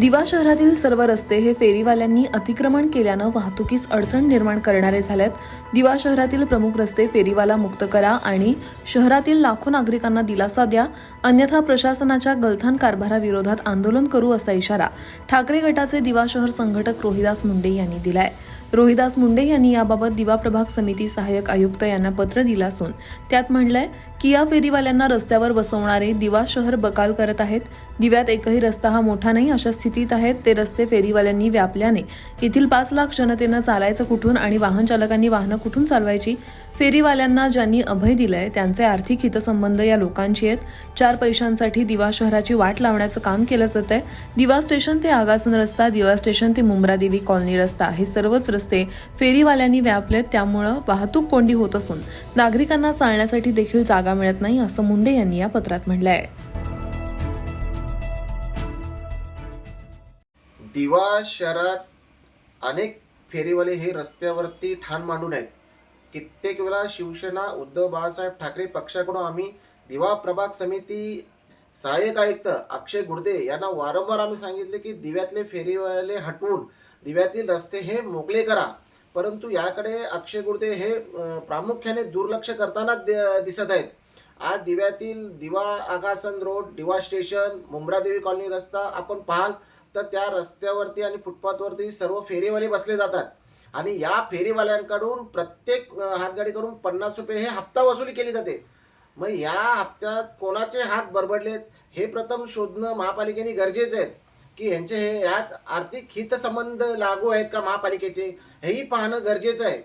दिवा शहरातील सर्व रस्ते हे फेरीवाल्यांनी अतिक्रमण केल्यानं वाहतुकीस अडचण निर्माण करणारे झाल्यात. दिवा शहरातील प्रमुख रस्ते फेरीवाला मुक्त करा आणि शहरातील लाखो नागरिकांना दिलासा द्या. अन्यथा प्रशासनाच्या गलथान कारभाराविरोधात आंदोलन करू असा इशारा ठाकरे गटाचे दिवा शहर संघटक रोहिदास मुंडे यांनी दिलाय. रोहिदास मुंडे यांनी याबाबत दिवा प्रभाग समिती सहाय्यक आयुक्त यांना पत्र दिलं असून त्यात म्हणलंय की या फेरीवाल्यांना रस्त्यावर बसवणारे दिवा शहर बकाल करत आहेत. दिव्यात एकही रस्ता हा मोठा नाही अशा स्थितीत आहेत. ते रस्ते फेरीवाल्यांनी व्यापल्याने येथील पाच लाख जनतेनं चालायचं कुठून आणि वाहन चालकांनी वाहनं कुठून चालवायची? फेरीवाल्यांना ज्यांनी अभय दिलंय त्यांचे आर्थिक हितसंबंध या लोकांची आहेत. चार पैशांसाठी दिवा शहराची वाट लावण्याचं काम केलं जात आहे. दिवा स्टेशन ते आगासन रस्ता दिवा स्टेशन ते मुंब्रादेवी कॉलनी रस्ता हे सर्वच रस्ते फेरीवाल्यांनी व्यापलेत. त्यामुळं वाहतूक कोंडी होत असून नागरिकांना चालण्यासाठी देखील जागा मिळत नाही असं मुंडे यांनी या पत्रात म्हटलं आहे दिवा शहरात अनेक फेरीवाले हे रस्त्यावरती ठाण मांडून आहेत. कित्येक वेळा शिवसेना उद्धव बाळासाहेब ठाकरे पक्षाकडून आम्ही दिवा प्रभाग समिती सहाय्यक आयुक्त अक्षय गुडदे यांना वारंवार आम्ही सांगितले की दिव्यातले फेरीवाले हटवून दिव्यातील रस्ते हे मोकळे करा. परंतु याकडे अक्षय गुडदे हे प्रामुख्याने दुर्लक्ष करताना दिसत आहेत. आज दिव्यातील Diva Agasan road Diva station Mumbradevi colony रस्ता आपण पाहाल तर त्या रस्त्यावरती आणि फुटपाथवरती सर्व फेरीवाले बसले जातात. आणि या फेरीवाल्यांकडून प्रत्येक हातगाडीकडून पन्नास रुपये हे हप्ता वसुली केली जाते. मग या हप्त्यात कोणाचे हात बरबडलेत हे प्रथम शोधणं महापालिकेने गरजेचं आहे. की यांचे हे यात आर्थिक हितसंबंध लागू आहेत का महापालिकेचे हेही पाहणं गरजेचं आहे.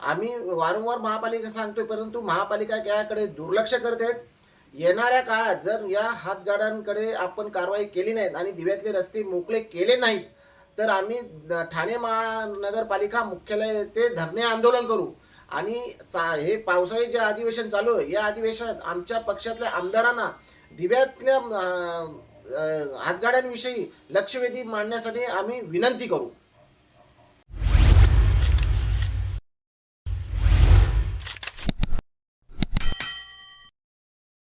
आम्ही वारंवार महापालिका सांगतोय परंतु महापालिका याकडे दुर्लक्ष करत आहेत. येणाऱ्या काळात जर या हातगाड्यांकडे आपण कारवाई केली नाहीत आणि दिव्यातले रस्ते मोकळे केले नाहीत तर आम्ही द- ठाणे महानगरपालिका मुख्यालय येथे धरणे आंदोलन करू. आणि चा हे पावसाळी जे अधिवेशन चालू आहे या अधिवेशनात आमच्या पक्षातल्या आमदारांना दिव्यातल्या हातगाड्यांविषयी लक्षवेधी मांडण्यासाठी आम्ही विनंती करू.